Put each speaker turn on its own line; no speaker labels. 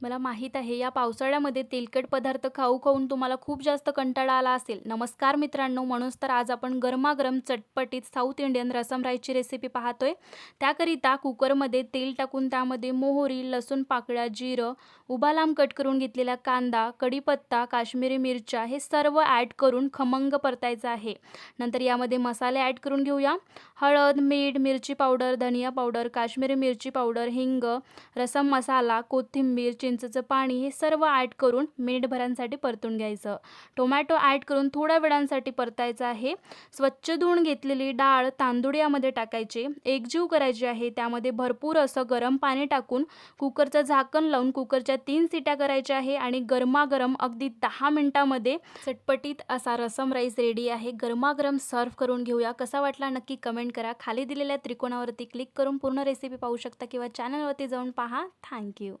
मला माहीत आहे या पावसाळ्यामध्ये तेलकट पदार्थ खाऊ खाऊन तुम्हाला खूप जास्त कंटाळा आला असेल. नमस्कार मित्रांनो म्हणूनच तर आज आपण गरमागरम चटपटीत साऊथ इंडियन रसम राईसची रेसिपी पाहतोय. त्याकरिता कुकरमध्ये तेल टाकून त्यामध्ये मोहरी लसूण पाकळ्या जिरं उभा लांब कट करून घेतलेला कांदा कढीपत्ता काश्मीरी मिरच्या हे सर्व ॲड करून खमंग परतायचं आहे. नंतर यामध्ये मसाले ॲड करून घेऊया. हळद मीठ मिरची पावडर धनिया पावडर काश्मीरी मिरची पावडर हिंग रसम मसाला कोथिंबीर चिंचेचं पाणी हे सर्व ॲड करून मिनिटभरांसाठी परतून घ्यायचं. टोमॅटो ॲड करून थोड्या वेळांसाठी परतायचं आहे. स्वच्छ धुवून घेतलेली डाळ तांदूळ यामध्ये टाकायचे. एकजीव करायची आहे. त्यामध्ये भरपूर असं गरम पाणी टाकून कुकरचं झाकण लावून कुकरच्या तीन सिट्या करायच्या आहे आणि गरमागरम अगदी दहा मिनटामध्ये चटपटीत असा रसम राईस रेडी आहे. गरमागरम सर्व्ह करून घेऊया. कसा वाटला नक्की कमेंट करा. खाली दिलेल्या त्रिकोणावरती क्लिक करून पूर्ण रेसिपी पाहू शकता किंवा चॅनलवरती जाऊन पहा. थँक्यू